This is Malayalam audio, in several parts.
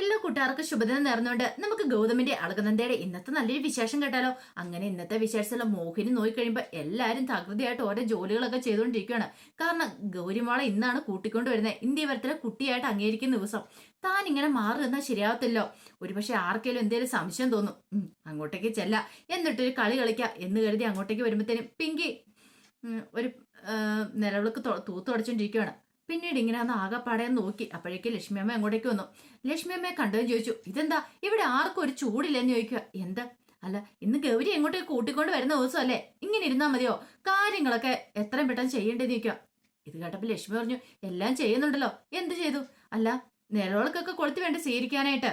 എല്ലാ കൂട്ടുകാർക്കും ശുഭദിനം നേർന്നുകൊണ്ട് നമുക്ക് ഗൗതമിന്റെ അളകനന്ദയുടെ ഇന്നത്തെ നല്ലൊരു വിശേഷം കേട്ടാലോ? അങ്ങനെ ഇന്നത്തെ വിശേഷത്തിലുള്ള മോഹിനി നോക്കിക്കഴിയുമ്പോൾ എല്ലാവരും തകൃതിയായിട്ട് ഓരോ ജോലികളൊക്കെ ചെയ്തുകൊണ്ടിരിക്കുകയാണ്. കാരണം ഗൗരിമോളെ ഇന്നാണ് കൂട്ടിക്കൊണ്ട് വരുന്നത്. ഇന്ത്യ വരത്തിലെ കുട്ടിയായിട്ട് അംഗീകരിക്കുന്ന ദിവസം. താൻ ഇങ്ങനെ മാറി നിന്നാൽ ശരിയാവത്തില്ലോ? ഒരുപക്ഷെ ആർക്കെങ്കിലും എന്തെങ്കിലും സംശയം തോന്നും. അങ്ങോട്ടേക്ക് ചെല്ല. എന്നിട്ടൊരു കളി കളിക്കാം എന്ന് കരുതി അങ്ങോട്ടേക്ക് വരുമ്പോഴത്തേനും പിങ്കി ഒരു നിലവിളക്ക് തൂത്തുടച്ചോണ്ടിരിക്കുകയാണ് പിന്നീട് ഇങ്ങനെ ഒന്ന് ആകെപ്പാടെ നോക്കി. അപ്പോഴേക്ക് ലക്ഷ്മിയമ്മ അങ്ങോട്ടേക്ക് വന്നു. ലക്ഷ്മി ലക്ഷ്മിയമ്മയെ കണ്ടതെന്ന് ചോദിച്ചു ഇതെന്താ? ഇവിടെ ആർക്കും ഒരു ചൂടില്ലെന്ന് ചോദിക്കുക. എന്താ? അല്ല ഇന്ന് ഗൗരി എങ്ങോട്ടേക്ക് കൂട്ടിക്കൊണ്ട് വരുന്ന ദിവസം അല്ലേ ഇങ്ങനെ ഇരുന്നാൽ മതിയോ? കാര്യങ്ങളൊക്കെ എത്രയും പെട്ടെന്ന് ചെയ്യേണ്ടതെന്ന് ചോദിക്കുക. ഇത് കേട്ടപ്പോൾ ലക്ഷ്മി പറഞ്ഞു എല്ലാം ചെയ്യുന്നുണ്ടല്ലോ. എന്ത് ചെയ്തു? അല്ല നിലവിളക്കൊക്കെ കൊളുത്തി വേണ്ട സ്വീകരിക്കാനായിട്ട്.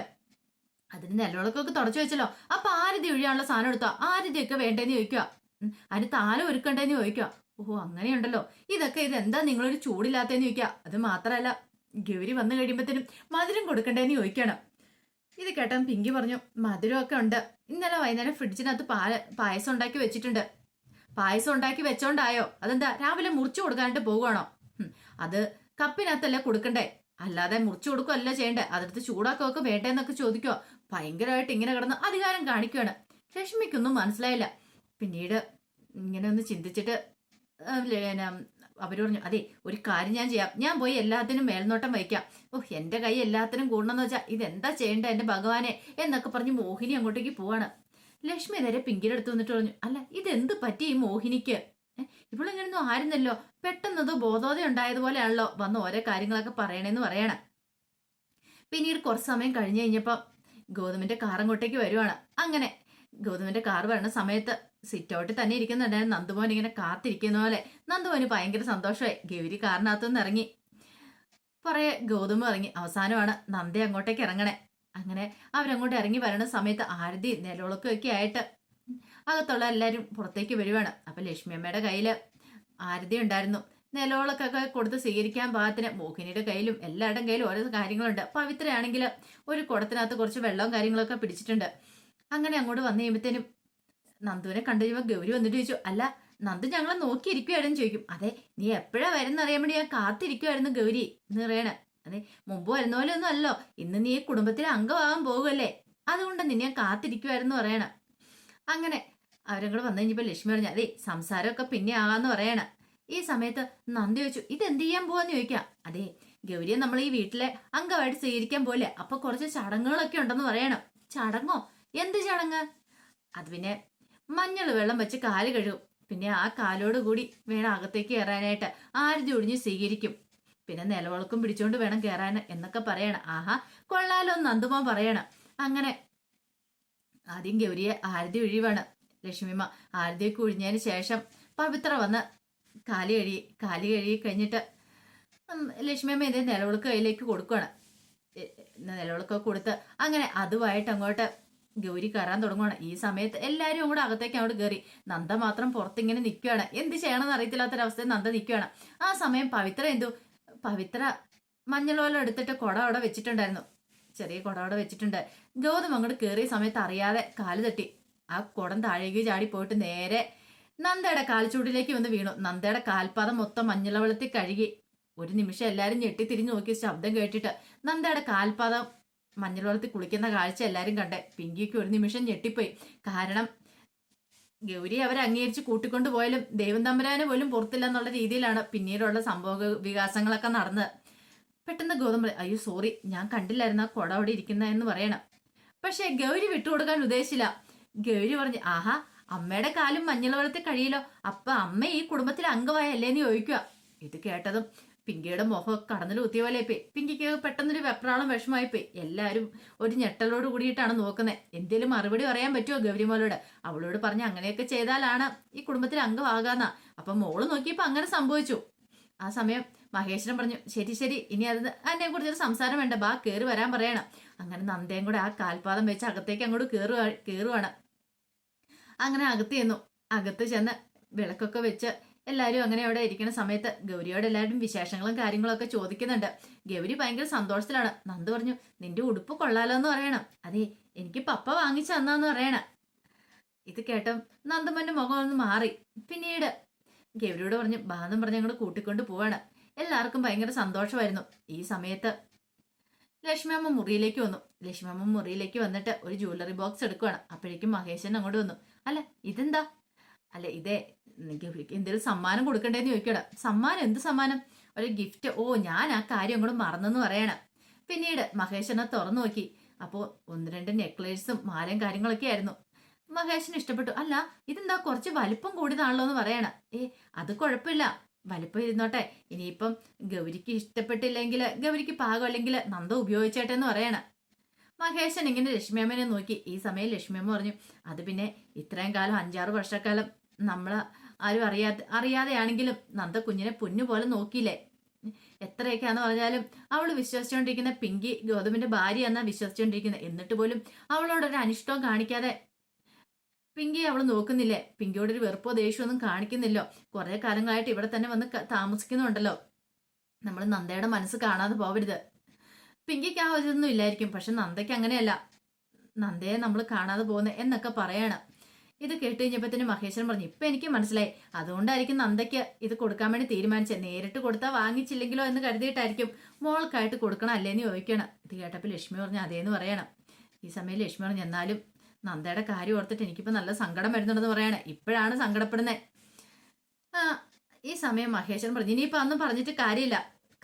അതിന് നിലവിളക്കൊക്കെ തുടച്ചു വെച്ചല്ലോ. അപ്പൊ ആരതി ഒഴിയാനുള്ള സാധനം എടുത്തോ? ആരതിയൊക്കെ വേണ്ടേന്ന് ചോദിക്കുക. അതിന് താലം ഒരുക്കണ്ടേന്ന് ചോദിക്കുക. ഓഹോ അങ്ങനെയുണ്ടല്ലോ. ഇതൊക്കെ ഇതെന്താ നിങ്ങളൊരു ചൂടില്ലാത്തതെന്ന് ചോദിക്കുക അത് മാത്രമല്ല ഗൗരി വന്നു കഴിയുമ്പോഴത്തേനും മധുരം കൊടുക്കണ്ടേന്ന് ചോദിക്കണം. ഇത് കേട്ടാൻ പിങ്കി പറഞ്ഞു മധുരമൊക്കെ ഉണ്ട്. ഇന്നലെ വൈകുന്നേരം ഫ്രിഡ്ജിനകത്ത് പാല പായസം ഉണ്ടാക്കി വെച്ചിട്ടുണ്ട്. പായസം ഉണ്ടാക്കി വെച്ചോണ്ടായോ? അതെന്താ രാവിലെ മുറിച്ചു കൊടുക്കാനായിട്ട് പോകുവാണോ അത് കപ്പിനകത്തല്ലേ കൊടുക്കണ്ടേ? അല്ലാതെ മുറിച്ചു കൊടുക്കുകയല്ല ചെയ്യണ്ടേ. അതെടുത്ത് ചൂടാക്കുകയൊക്കെ വേണ്ടേന്നൊക്കെ ചോദിക്കുക ഭയങ്കരമായിട്ട് ഇങ്ങനെ കിടന്ന് അധികാരം കാണിക്കുകയാണ് രശ്മിക്കൊന്നും മനസ്സിലായില്ല. പിന്നീട് ഇങ്ങനെ ഒന്ന് ചിന്തിച്ചിട്ട് ലേന, അവർ പറഞ്ഞു അതെ ഒരു കാര്യം ഞാൻ ചെയ്യാം. ഞാൻ പോയി എല്ലാത്തിനും മേൽനോട്ടം വയ്ക്കാം ഓ എന്റെ കൈ എല്ലാത്തിനും കൂടണമെന്ന് വെച്ചാൽ ഇതെന്താ ചെയ്യേണ്ട എന്റെ ഭഗവാനെ? എന്നൊക്കെ പറഞ്ഞ് മോഹിനി അങ്ങോട്ടേക്ക് പോവാണ്. ലക്ഷ്മി നേരെ പിങ്കിയുടെ അടുത്ത് വന്നിട്ട് പറഞ്ഞു അല്ല ഇതെന്ത് പറ്റി ഈ മോഹിനിക്ക്? ഇവളിങ്ങനൊന്നും ആയിരുന്നല്ലോ. പെട്ടെന്നത് ബോധോദയം ഉണ്ടായതുപോലെയാണല്ലോ വന്ന് ഓരോ കാര്യങ്ങളൊക്കെ പറയണേന്ന് പറയണം. പിന്നീട് കുറച്ച് സമയം കഴിഞ്ഞ് കഴിഞ്ഞപ്പോൾ ഗോതമ്പിന്റെ കാർ അങ്ങോട്ടേക്ക് വരുവാണ്. അങ്ങനെ ഗൗതമിന്റെ കാർ വരണ സമയത്ത് സിറ്റ് ഔട്ടിൽ തന്നെ ഇരിക്കുന്നുണ്ടായിരുന്നു നന്ദുമോൻ ഇങ്ങനെ കാത്തിരിക്കുന്ന പോലെ. നന്ദുമോന് ഭയങ്കര സന്തോഷമായി. ഗൗരി കാറിനകത്തുനിന്ന് ഇറങ്ങി. പറയെ ഗൗതം ഇറങ്ങി. അവസാനമാണ് നന്ദി അങ്ങോട്ടേക്ക് ഇറങ്ങണേ. അങ്ങനെ അവരങ്ങോട്ട് ഇറങ്ങി വരണ സമയത്ത് ആരതി നിലവിളക്കൊക്കെ ആയിട്ട് അകത്തുള്ള എല്ലാവരും പുറത്തേക്ക് വരുവാണ്. അപ്പൊ ലക്ഷ്മി അമ്മയുടെ കയ്യിൽ ആരതി ഉണ്ടായിരുന്നു. നിലവിളക്കൊക്കെ കൊടുത്ത് സ്വീകരിക്കാൻ പാകത്തിന് മോഹിനിയുടെ കയ്യിലും എല്ലാവരുടെയും കയ്യിലും ഓരോ കാര്യങ്ങളുണ്ട്. പവിത്രയാണെങ്കിൽ ഒരു കുടത്തിനകത്ത് കുറച്ച് വെള്ളവും കാര്യങ്ങളൊക്കെ പിടിച്ചിട്ടുണ്ട്. അങ്ങനെ അങ്ങോട്ട് വന്നു കഴിയുമ്പോഴത്തേനും നന്ദുവിനെ കണ്ടു കഴിയുമ്പോൾ ഗൗരി വന്നിട്ട് ചോദിച്ചു അല്ല നന്ദു ഞങ്ങളെ നോക്കിയിരിക്കുവായിരുന്നു ചോദിക്കും. അതെ നീ എപ്പോഴാ വരുന്ന അറിയാൻ വേണ്ടി ഞാൻ കാത്തിരിക്കുമായിരുന്നു ഗൗരി എന്ന് പറയണ. അതെ മുമ്പ് വരുന്ന പോലെ ഒന്നും അല്ലോ ഇന്ന് നീ കുടുംബത്തിലെ അംഗമാകാൻ പോകുമല്ലേ അതുകൊണ്ട് നിന്നെ ഞാൻ കാത്തിരിക്കുമായിരുന്നു പറയണ. അങ്ങനെ അവരും കൂടെ വന്നു കഴിഞ്ഞപ്പോൾ ലക്ഷ്മി പറഞ്ഞു അതെ സംസാരമൊക്കെ പിന്നെ ആകാന്ന് പറയണ. ഈ സമയത്ത് നന്ദി ചോദിച്ചു ഇത് എന്ത് ചെയ്യാൻ പോവാന്ന് ചോദിക്കാം. അതെ ഗൗരിയെ നമ്മൾ ഈ വീട്ടിലെ അംഗമായിട്ട് സ്വീകരിക്കാൻ പോലെ അപ്പൊ കുറച്ച് ചടങ്ങുകളൊക്കെ ഉണ്ടെന്ന് പറയണം. ചടങ്ങോ? എന്ത് ചടങ്ങ്? അത് പിന്നെ മഞ്ഞൾ വെള്ളം വെച്ച് കാൽ കഴുകും. പിന്നെ ആ കാലോട് കൂടി വേണം അകത്തേക്ക് കയറാനായിട്ട് ആരതി ഒഴിഞ്ഞ് സ്വീകരിക്കും. പിന്നെ നിലവിളക്കും പിടിച്ചോണ്ട് വേണം കയറാൻ എന്നൊക്കെ പറയണം. ആഹാ കൊള്ളാലോ നന്ദുമോ പറയണം. അങ്ങനെ ആദ്യം ഗൗരിയെ ആരതി ഒഴിവാണ്. ലക്ഷ്മിമ്മ ആരതിയൊക്കെ ഒഴിഞ്ഞതിന് ശേഷം പവിത്ര വന്ന് കാലി കഴുകി കാലി കഴുകി കഴിഞ്ഞിട്ട് ലക്ഷ്മിയമ്മ ഇതേ നിലവിളക്ക് കയ്യിലേക്ക് കൊടുക്കുകയാണ് നിലവിളക്കൊക്കെ കൊടുത്ത് അങ്ങനെ അതുമായിട്ട് അങ്ങോട്ട് ഗൗരി കയറാൻ തുടങ്ങുവാണ്. ഈ സമയത്ത് എല്ലാവരും കൂടെ അകത്തേക്ക് അങ്ങോട്ട് കയറി നന്ദ മാത്രം പുറത്തിങ്ങനെ നിൽക്കുകയാണ് എന്ത് ചെയ്യണമെന്ന് അറിയത്തില്ലാത്തൊരവസ്ഥയിൽ നന്ദ നിൽക്കുകയാണ് ആ സമയം പവിത്ര എന്തു? പവിത്ര മഞ്ഞളോലം എടുത്തിട്ട് കുട അവിടെ വെച്ചിട്ടുണ്ടായിരുന്നു. ചെറിയ കുട അവിടെ വെച്ചിട്ടുണ്ട്. ഗൗതം അങ്ങോട്ട് കയറിയ സമയത്ത് അറിയാതെ കാൽ തട്ടി. ആ കുടം താഴേക്ക് ചാടി പോയിട്ട് നേരെ നന്ദയുടെ കാൽച്ചൂടിലേക്ക് വന്ന് വീണു. നന്ദയുടെ കാൽപാദം മൊത്തം മഞ്ഞളവെള്ളത്തിൽ കഴുകി. ഒരു നിമിഷം എല്ലാവരും ഞെട്ടി തിരിഞ്ഞു നോക്കി ശബ്ദം കേട്ടിട്ട് നന്ദയുടെ കാൽപാദം മഞ്ഞൾ വെള്ളത്തിൽ കുളിക്കുന്ന കാഴ്ച എല്ലാവരും കണ്ടേ. പിങ്കിക്ക് ഒരു നിമിഷം ഞെട്ടിപ്പോയി. കാരണം ഗൗരി അവരെ അംഗീകരിച്ച് കൂട്ടിക്കൊണ്ടു പോയാലും ദൈവം തമ്പുരാന് പോലും പുറത്തില്ല എന്നുള്ള രീതിയിലാണ് പിന്നീടുള്ള സംഭവ വികാസങ്ങളൊക്കെ നടന്നത് പെട്ടെന്ന് ഗൗതം അയ്യോ സോറി ഞാൻ കണ്ടില്ലായിരുന്നു ആ കുട അവിടെ ഇരിക്കുന്ന എന്ന് പറയണം. പക്ഷെ ഗൗരി വിട്ടുകൊടുക്കാൻ ഉദ്ദേശിച്ചില്ല. ഗൗരി പറഞ്ഞു ആഹാ അമ്മയുടെ കാലും മഞ്ഞൾ വെള്ളത്തിൽ കഴിയില്ലോ. അപ്പൊ അമ്മ ഈ കുടുംബത്തിലെ അംഗമായല്ലേ എന്ന് ചോദിക്കുക ഇത് കേട്ടതും പിങ്കിയുടെ മുഖം കടന്നിൽ കുത്തിയ പോലെ പോയി. പിങ്കിക്ക് പെട്ടെന്നൊരു വെപ്രാളം വിഷമായി പോയി. എല്ലാവരും ഒരു ഞെട്ടലോട് കൂടിയിട്ടാണ് നോക്കുന്നത് എന്തേലും മറുപടി പറയാൻ പറ്റുമോ ഗൗരിമോളോട്? അവളോട് പറഞ്ഞ് അങ്ങനെയൊക്കെ ചെയ്താലാണ് ഈ കുടുംബത്തിൽ അംഗമാകാന്ന അപ്പൊ മോൾ നോക്കിയപ്പോ അങ്ങനെ സംഭവിച്ചു. ആ സമയം മഹേശ്വരൻ പറഞ്ഞു ശരി ശരി. ഇനി അത് അതിനെ കുറിച്ചൊരു സംസാരം വേണ്ട. ബാ കയറി വരാൻ പറയണം. അങ്ങനെ നന്ദയും കൂടെ ആ കാൽപാദം വെച്ച് അകത്തേക്ക് അങ്ങോട്ട് കയറുക കയറുവാണ് അങ്ങനെ അകത്ത് ചെന്നു. അകത്ത് ചെന്ന് വിളക്കൊക്കെ വെച്ച് എല്ലാവരും അങ്ങനെ അവിടെ ഇരിക്കുന്ന സമയത്ത് ഗൗരിയോട് എല്ലാവരും വിശേഷങ്ങളും കാര്യങ്ങളും ഒക്കെ ചോദിക്കുന്നുണ്ട്. ഗൗരി ഭയങ്കര സന്തോഷത്തിലാണ്. നന്ദു പറഞ്ഞു നിന്റെ ഉടുപ്പ് കൊള്ളാലോ എന്ന് പറയണം. അതെ എനിക്ക് പപ്പ വാങ്ങിച്ചു തന്നാന്ന് പറയണം. ഇത് കേട്ടോ നന്ദമ്മന്റെ മുഖം ഒന്ന് മാറി. പിന്നീട് ഗൗരിയോട് പറഞ്ഞു ബാധം പറഞ്ഞ് അങ്ങോട്ട് കൂട്ടിക്കൊണ്ട് പോവാണ്. എല്ലാവർക്കും ഭയങ്കര സന്തോഷമായിരുന്നു. ഈ സമയത്ത് ലക്ഷ്മി അമ്മ മുറിയിലേക്ക് വന്നു. ലക്ഷ്മി അമ്മ മുറിയിലേക്ക് വന്നിട്ട് ഒരു ജ്വല്ലറി ബോക്സ് എടുക്കുവാണ്. അപ്പോഴേക്കും മഹേശൻ അങ്ങോട്ട് വന്നു. അല്ല ഇതെന്താ? അല്ല ഇതേ ഗൗരിക്ക് എന്തെങ്കിലും സമ്മാനം കൊടുക്കണ്ടേന്ന് ചോദിക്കണം സമ്മാനം എന്ത് സമ്മാനം? ഒരു ഗിഫ്റ്റ് ഓ ഞാൻ ആ കാര്യം അങ്ങോട്ട് മറന്നെന്ന് പറയണം. പിന്നീട് മഹേഷനെ തുറന്നു നോക്കി. അപ്പോൾ ഒന്ന് രണ്ട് നെക്ലേസും മാലയും കാര്യങ്ങളൊക്കെ ആയിരുന്നു. മഹേഷിന് ഇഷ്ടപ്പെട്ടു. അല്ല ഇതെന്താ കുറച്ച് വലിപ്പം കൂടിയതാണല്ലോ എന്ന് പറയണം. ഏ അത് കുഴപ്പമില്ല. വലിപ്പം ഇരുന്നോട്ടെ. ഇനിയിപ്പം ഗൗരിക്ക് ഇഷ്ടപ്പെട്ടില്ലെങ്കിൽ ഗൗരിക്ക് പാകമല്ലെങ്കിൽ നന്ദ ഉപയോഗിച്ചേട്ടെ എന്ന് പറയണം. മഹേശൻ ഇങ്ങനെ ലക്ഷ്മിയമ്മനെ നോക്കി. ഈ സമയം ലക്ഷ്മിയമ്മ പറഞ്ഞു അത് പിന്നെ ഇത്രയും കാലം അഞ്ചാറ് വർഷക്കാലം നമ്മൾ ആരും അറിയാതെ അറിയാതെയാണെങ്കിലും നന്ദ കുഞ്ഞിനെ പൊന്നു പോലെ നോക്കിയില്ലേ? എത്രയൊക്കെയാന്ന് പറഞ്ഞാലും അവൾ വിശ്വസിച്ചുകൊണ്ടിരിക്കുന്ന പിങ്കി ഗൗതമിന്റെ ഭാര്യ എന്നാ വിശ്വസിച്ചുകൊണ്ടിരിക്കുന്നത് എന്നിട്ട് പോലും അവളോട് ഒരു അനിഷ്ടവും കാണിക്കാതെ പിങ്കി അവൾ നോക്കുന്നില്ലേ? പിങ്കിയോട് ഒരു വെറുപ്പോ ദേഷ്യമൊന്നും കാണിക്കുന്നില്ലോ? കുറെ കാലങ്ങളായിട്ട് ഇവിടെ തന്നെ വന്ന് താമസിക്കുന്നുണ്ടല്ലോ. നമ്മൾ നന്ദയുടെ മനസ്സ് കാണാതെ പോവരുത്. പിങ്കിക്ക് ആ ഇതൊന്നും ഇല്ലായിരിക്കും. പക്ഷെ നന്ദയ്ക്ക് അങ്ങനെയല്ല. നന്ദയെ നമ്മൾ കാണാതെ പോകുന്നത് എന്നൊക്കെ പറയാണ്. ഇത് കേട്ട് കഴിഞ്ഞപ്പോഴത്തേന് മഹേശ്വരൻ പറഞ്ഞു ഇപ്പൊ എനിക്ക് മനസ്സിലായി. അതുകൊണ്ടായിരിക്കും നന്ദയ്ക്ക് ഇത് കൊടുക്കാൻ വേണ്ടി തീരുമാനിച്ചത്. നേരിട്ട് കൊടുത്താൽ വാങ്ങിച്ചില്ലെങ്കിലോ എന്ന് കരുതിയിട്ടായിരിക്കും മോൾക്കായിട്ട് കൊടുക്കണം അല്ലേന്ന് ചോദിക്കണം. ഇത് കേട്ടപ്പോൾ ലക്ഷ്മി പറഞ്ഞു അതേന്ന് പറയണം. ഈ സമയം ലക്ഷ്മി പറഞ്ഞു എന്നാലും നന്ദയുടെ കാര്യം ഓർത്തിട്ട് എനിക്കിപ്പോൾ നല്ല സങ്കടം വരുന്നുണ്ടെന്ന് പറയണേ. ഇപ്പോഴാണ് സങ്കടപ്പെടുന്നത് ഈ സമയം മഹേശ്വരൻ പറഞ്ഞു ഇനിയിപ്പോൾ അന്നും പറഞ്ഞിട്ട് കാര്യമില്ല.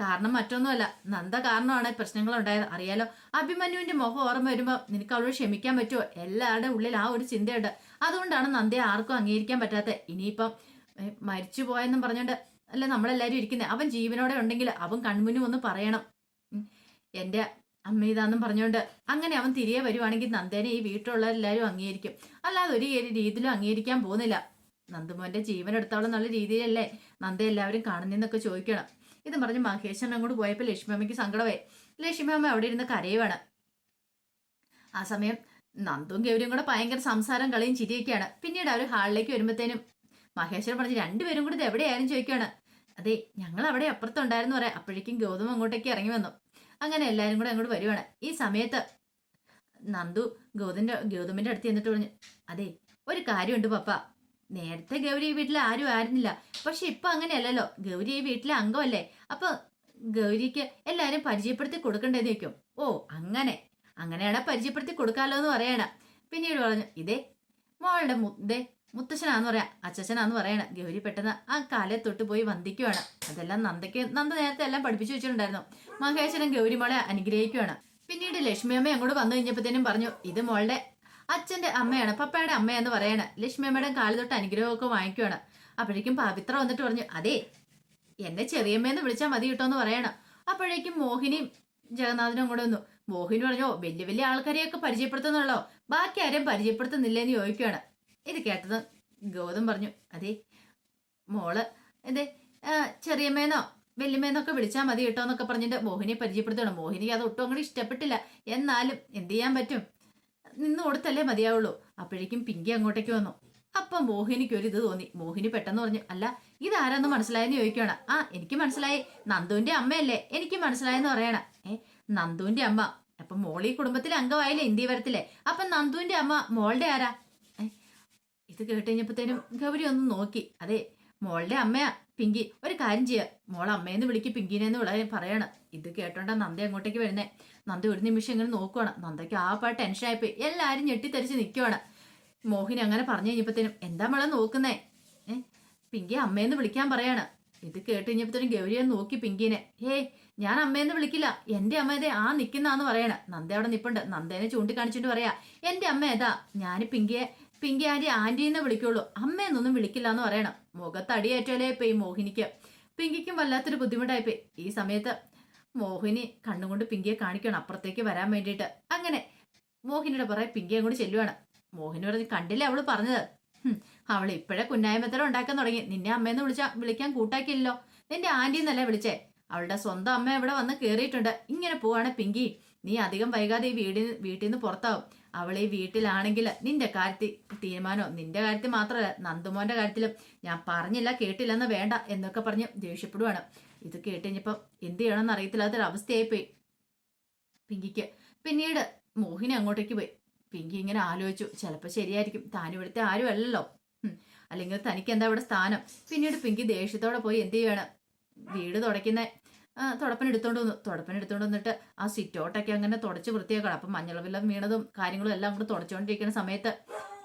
കാരണം മറ്റൊന്നുമല്ല. നന്ദ കാരണമാണ് പ്രശ്നങ്ങൾ ഉണ്ടായത് അറിയാലോ? അഭിമന്യുവിന്റെ മുഖം ഓർമ്മ വരുമ്പോൾ നിനക്ക് അവളോട് ക്ഷമിക്കാൻ പറ്റുമോ എല്ലാവരുടെ ഉള്ളിൽ ആ ഒരു ചിന്തയുണ്ട്. അതുകൊണ്ടാണ് നന്ദയെ ആർക്കും അംഗീകരിക്കാൻ പറ്റാത്തത്. ഇനിയിപ്പം മരിച്ചു പോയെന്നും പറഞ്ഞുകൊണ്ട് അല്ല നമ്മളെല്ലാരും ഇരിക്കുന്നത് അവൻ ജീവനോടെ ഉണ്ടെങ്കിൽ അവൻ കൺമുന്നും ഒന്ന് പറയണം. എന്റെ അമ്മ ഇതാന്നും പറഞ്ഞുകൊണ്ട് അങ്ങനെ അവൻ തിരികെ വരുവാണെങ്കിൽ നന്ദേനെ ഈ വീട്ടിലുള്ള എല്ലാവരും അംഗീകരിക്കും. അല്ലാതെ ഒരു രീതിയിലും അംഗീകരിക്കാൻ പോകുന്നില്ല. നന്ദുമോന്റെ ജീവൻ എടുത്തോളം നല്ല രീതിയിലല്ലേ? നന്ദ എല്ലാവരും കാണുന്നെന്നൊക്കെ ചോദിക്കണം. ഇത് പറഞ്ഞ് മഹേശ്വരൻ അങ്ങോട്ട് പോയപ്പോൾ ലക്ഷ്മിയമ്മയ്ക്ക് സങ്കടമായി. ലക്ഷ്മിയമ്മ അവിടെ ഇരുന്ന് കരയുവാണ്. ആ സമയം നന്ദും ഗൗരിയും കൂടെ ഭയങ്കര സംസാരം കളിയും ചിരിയൊക്കെയാണ്. പിന്നീട് അവർ ഹാളിലേക്ക് വരുമ്പോഴത്തേനും മഹേശ്വരൻ പറഞ്ഞ് രണ്ടുപേരും കൂടി ഇത് എവിടെയായാലും ചോദിക്കുകയാണ് അതെ ഞങ്ങൾ അവിടെ അപ്പുറത്തുണ്ടായിരുന്നു പറയാം. അപ്പോഴേക്കും ഗൗതം അങ്ങോട്ടേക്ക് ഇറങ്ങി വന്നു. അങ്ങനെ എല്ലാവരും കൂടെ അങ്ങോട്ട് വരുവാണ്. ഈ സമയത്ത് നന്ദു ഗൗതമിന്റെ ഗൗതമിന്റെ അടുത്ത് എന്നിട്ട് പറഞ്ഞു അതെ ഒരു കാര്യമുണ്ട് പപ്പ. നേരത്തെ ഗൗരി വീട്ടിൽ ആരും ആയിരുന്നില്ല. പക്ഷെ ഇപ്പൊ അങ്ങനെയല്ലല്ലോ. ഗൗരി ഈ വീട്ടിലെ അംഗമല്ലേ. അപ്പൊ ഗൗരിക്ക് എല്ലാരും പരിചയപ്പെടുത്തി കൊടുക്കണ്ടേന്ന് ചോദിക്കും. ഓ അങ്ങനെ. അങ്ങനെയാണ് പരിചയപ്പെടുത്തി കൊടുക്കാലോ എന്ന് പറയണ. പിന്നീട് പറഞ്ഞു ഇതേ മോളുടെ മുതേ മുത്തശ്ശനാന്ന് പറയാം. അച്ഛനാന്ന് പറയണ. ഗൗരി പെട്ടെന്ന് ആ കാലെ തൊട്ട് പോയി വന്ദിക്കുവാണ്. അതെല്ലാം നന്ദയ്ക്ക് നന്ദ നേരത്തെ എല്ലാം പഠിപ്പിച്ചു വെച്ചിട്ടുണ്ടായിരുന്നു. മഹേശ്വരൻ ഗൗരി മോളെ അനുഗ്രഹിക്കുവാണ്. പിന്നീട് ലക്ഷ്മിയമ്മ അങ്ങോട്ട് വന്നു കഴിഞ്ഞപ്പോഴത്തേനും പറഞ്ഞു ഇത് മോളുടെ അച്ഛന്റെ അമ്മയാണ് പപ്പയുടെ അമ്മയെന്ന് പറയണ. ലക്ഷ്മിയമ്മയുടെ കാലു തൊട്ട് അനുഗ്രഹമൊക്കെ വാങ്ങിക്കുവാണ്. അപ്പോഴേക്കും പവിത്ര വന്നിട്ട് പറഞ്ഞു അതെ എന്നെ ചെറിയമ്മയെന്ന് വിളിച്ചാൽ മതി കിട്ടുമെന്ന് എന്ന് പറയണം. അപ്പോഴേക്കും മോഹിനിയും ജഗന്നാഥനും കൂടെ വന്നു. മോഹിനി പറഞ്ഞോ "ഓ, വലിയ വലിയ ആൾക്കാരെയൊക്കെ പരിചയപ്പെടുത്തുന്നുള്ളോ? ബാക്കി ആരെയും പരിചയപ്പെടുത്തുന്നില്ലെന്ന് ചോദിക്കുകയാണ് ഇത് കേട്ടത് ഗൗതം പറഞ്ഞു അതെ മോൾ എന്തേ ചെറിയമ്മേന്നോ വല്യമ്മേന്നൊക്കെ വിളിച്ചാൽ മതി കേട്ടോ എന്നൊക്കെ പറഞ്ഞിട്ട് മോഹിനിയെ പരിചയപ്പെടുത്തണം മോഹിനിക്ക് അത് ഒട്ടും അങ്ങോട്ട് ഇഷ്ടപ്പെട്ടില്ല. എന്നാലും എന്ത് ചെയ്യാൻ പറ്റും? നിന്ന് കൊടുത്തല്ലേ മതിയാവുള്ളൂ. അപ്പോഴേക്കും പിങ്കി അങ്ങോട്ടേക്ക് വന്നു. അപ്പൊ മോഹിനിക്ക് ഒരു ഇത് തോന്നി. മോഹിനി പെട്ടെന്ന് പറഞ്ഞു അല്ല ഇതാരാന്ന് മനസ്സിലായെന്ന് ചോദിക്കണം ആ എനിക്ക് മനസ്സിലായി. നന്ദുവിന്റെ അമ്മയല്ലേ? എനിക്ക് മനസ്സിലായെന്ന് പറയണ. ഏ നന്ദുവിന്റെ അമ്മ? അപ്പൊ മോളി കുടുംബത്തിലെ അംഗമായില്ലേ ഇന്ത്യ വരത്തില്ലേ അപ്പൊ നന്ദുവിന്റെ അമ്മ മോളുടെ ആരാ? ഇത് കേട്ട് കഴിഞ്ഞപ്പോഴത്തേനും ഗൗരി ഒന്ന് നോക്കി. അതെ മോളുടെ അമ്മയാ പിങ്കി. ഒരു കാര്യം ചെയ്യുക മോളെ അമ്മയെന്ന് വിളിക്ക് പിങ്കിനെന്ന് വിള പറയണം. ഇത് കേട്ടോണ്ടാ നന്ദി അങ്ങോട്ടേക്ക് വരുന്നേ. നന്ദ ഒരു നിമിഷം ഇങ്ങനെ നോക്കുവാണ്. നന്ദയ്ക്ക് ആ പാ ടെൻഷനായിപ്പോയി എല്ലാവരും ഞെട്ടിത്തെറിച്ച് നിൽക്കുവാണ് മോഹിനി അങ്ങനെ പറഞ്ഞു കഴിഞ്ഞപ്പോഴത്തേനും എന്താ മോളെ നോക്കുന്നേ? ഏ പിങ്കി അമ്മയെന്ന് വിളിക്കാൻ പറയാണ്. ഇത് കേട്ട് കഴിഞ്ഞപ്പോഴത്തേനും ഗൗരിയെ നോക്കി പിങ്കിനെ. ഹേ ഞാൻ അമ്മയെന്ന് വിളിക്കില്ല. എന്റെ അമ്മ ഇതേ ആ നിൽക്കുന്നാന്ന് പറയണ. നന്ദ അവിടെ നിപ്പുണ്ട്. നന്ദേനെ ചൂണ്ടിക്കാണിച്ചിട്ട് പറയാ എന്റെ അമ്മ ഏതാ? ഞാൻ പിങ്കിയെ പിങ്കി ആന്റി ആന്റിന്ന് വിളിക്കുള്ളൂ. അമ്മയെന്നൊന്നും വിളിക്കില്ല എന്ന് പറയണം. മുഖത്തടിയേറ്റാലേ പോയി മോഹിനിക്ക്. പിങ്കിക്കും വല്ലാത്തൊരു ബുദ്ധിമുട്ടായിപ്പോയി ഈ സമയത്ത് മോഹിനി കണ്ണുകൊണ്ട് പിങ്കിയെ കാണിക്കണം അപ്പുറത്തേക്ക് വരാൻ വേണ്ടിയിട്ട്. അങ്ങനെ മോഹിനിയുടെ പുറകെ പിങ്കിയെ കൂടി ചെല്ലുവാണ്. മോഹിനി പറഞ്ഞ് കണ്ടില്ലേ അവൾ പറഞ്ഞത്? അവൾ ഇപ്പോഴേ കുന്നായ്മത്തരം ഉണ്ടാക്കാൻ തുടങ്ങി. നിന്നെ അമ്മയെന്ന് വിളിച്ചാ വിളിക്കാൻ കൂട്ടാക്കിയില്ലല്ലോ നിന്റെ ആന്റി എന്നല്ലേ വിളിച്ചേ? അവളുടെ സ്വന്തം അമ്മ ഇവിടെ വന്ന് കയറിയിട്ടുണ്ട് ഇങ്ങനെ പോവാണ് പിങ്കി. നീ അധികം വൈകാതെ ഈ വീടിൽ വീട്ടിൽ നിന്ന് പുറത്താവും. അവൾ ഈ വീട്ടിലാണെങ്കിൽ നിന്റെ കാര്യത്തിൽ തീരുമാനമോ? നിന്റെ കാര്യത്തിൽ മാത്രമല്ല നന്ദുമോന്റെ കാര്യത്തിലും ഞാൻ പറഞ്ഞില്ല കേട്ടില്ലെന്ന് വേണ്ട എന്നൊക്കെ പറഞ്ഞ് ദേഷ്യപ്പെടുവാണ്. ഇത് കേട്ട് കഴിഞ്ഞപ്പം എന്ത് ചെയ്യണമെന്ന് പോയി പിങ്കിക്ക്. പിന്നീട് മോഹിനി അങ്ങോട്ടേക്ക് പോയി. പിങ്കി ഇങ്ങനെ ആലോചിച്ചു. ചിലപ്പോൾ ശരിയായിരിക്കും. താൻ ഇവിടുത്തെ ആരും അല്ലല്ലോ. അല്ലെങ്കിൽ തനിക്ക് എന്താ ഇവിടെ സ്ഥാനം? പിന്നീട് പിങ്കി ദേഷ്യത്തോടെ പോയി എന്ത് ചെയ്യണം? വീട് തുടയ്ക്കുന്ന എടുത്തോണ്ട് വന്നു. എടുത്തോണ്ട് വന്നിട്ട് ആ സിറ്റോട്ടൊക്കെ അങ്ങനെ തുടച്ച് വൃത്തിയാക്കണം. അപ്പം മഞ്ഞളവില്ലം വീണതും കാര്യങ്ങളും എല്ലാം കൂടെ തുടച്ചുകൊണ്ടിരിക്കുന്ന സമയത്ത്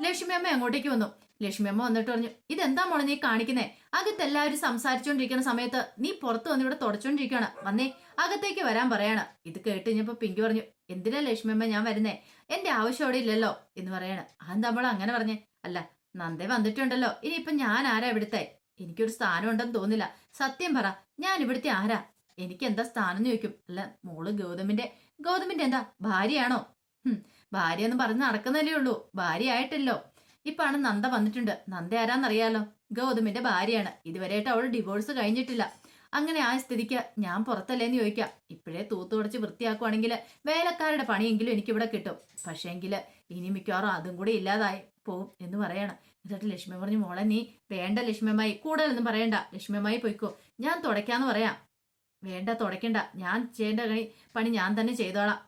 ലക്ഷ്മി അമ്മ അങ്ങോട്ടേക്ക് വന്നു. ലക്ഷ്മി അമ്മ വന്നിട്ട് പറഞ്ഞു ഇതെന്താ മോളെ നീ കാണിക്കുന്നേ? അകത്ത് എല്ലാവരും സംസാരിച്ചുകൊണ്ടിരിക്കുന്ന സമയത്ത് നീ പുറത്ത് വന്ന് ഇവിടെ തുടച്ചുകൊണ്ടിരിക്കുകയാണ് വന്നേ അകത്തേക്ക് വരാൻ പറയാണ്. ഇത് കേട്ട് കഴിഞ്ഞപ്പോ പിങ്കി പറഞ്ഞു എന്തിനാ ലക്ഷ്മി അമ്മ ഞാൻ വരുന്നേ? എന്റെ ആവശ്യം അവിടെ ഇല്ലല്ലോ എന്ന് പറയാണ്. അതെന്താ മോളെ അങ്ങനെ പറഞ്ഞേ? അല്ല നന്ദേ വന്നിട്ടുണ്ടല്ലോ. ഇനിയിപ്പൊ ഞാൻ ആരാ ഇവിടുത്തെ? എനിക്കൊരു സ്ഥാനം ഉണ്ടെന്ന് തോന്നില്ല. സത്യം പറ ഞാൻ ഇവിടുത്തെ ആരാ? എനിക്ക് എന്താ സ്ഥാനം എന്ന് ചോദിക്കും. അല്ല മോൾ ഗൗതമിന്റെ ഗൗതമിന്റെ എന്താ ഭാര്യയാണോ? ഭാര്യ എന്ന് പറഞ്ഞ് നടക്കുന്നതല്ലേ ഉള്ളൂ. ഭാര്യ ആയിട്ടല്ലോ. ഇപ്പാണ് നന്ദ വന്നിട്ടുണ്ട്. നന്ദ ആരാന്നറിയാലോ? ഗൗതമിന്റെ ഭാര്യയാണ്. ഇതുവരെയായിട്ട് അവൾ ഡിവോഴ്സ് കഴിഞ്ഞിട്ടില്ല. അങ്ങനെ ആ സ്ഥിതിക്ക് ഞാൻ പുറത്തല്ലേന്ന് ചോദിക്കാം. ഇപ്പോഴേ തൂത്ത് തുടച്ച് വൃത്തിയാക്കുവാണെങ്കിൽ വേലക്കാരുടെ പണിയെങ്കിലും എനിക്കിവിടെ കിട്ടും. പക്ഷേങ്കിൽ ഇനി മിക്കവാറും അതും കൂടി ഇല്ലാതായി പോവും എന്ന് പറയണം. എന്നിട്ട് ലക്ഷ്മി പറഞ്ഞു മോളെ നീ വേണ്ട ലക്ഷ്മിയമ്മായി. കൂടുതലൊന്നും പറയണ്ട. ലക്ഷ്മിയമ്മായി പോയിക്കോ. ഞാൻ തുടയ്ക്കാന്ന് പറയാം. വേണ്ട തുടയ്ക്കണ്ട. ഞാൻ ചെയ്യേണ്ട പണി ഞാൻ തന്നെ ചെയ്തോളാം.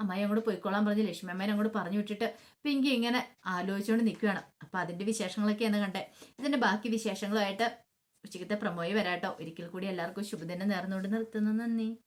അമ്മായി അങ്ങോട്ട് പോയിക്കോളാൻ പറഞ്ഞ് ലക്ഷ്മി അമ്മേനെ അങ്ങോട്ട് പറഞ്ഞു വിട്ടിട്ട് പിങ്കി ഇങ്ങനെ ആലോചിച്ചുകൊണ്ട് നിൽക്കുകയാണ് അപ്പം അതിന്റെ വിശേഷങ്ങളൊക്കെയാണ് കണ്ടേ. ഇതിന്റെ ബാക്കി വിശേഷങ്ങളുമായിട്ട് ഉച്ചക്കത്തെ പ്രമോയി വരാട്ടോ. ഒരിക്കൽ കൂടി എല്ലാവർക്കും ശുഭദിനം നേർന്നുകൊണ്ട് നിർത്തുന്നു. നന്ദി.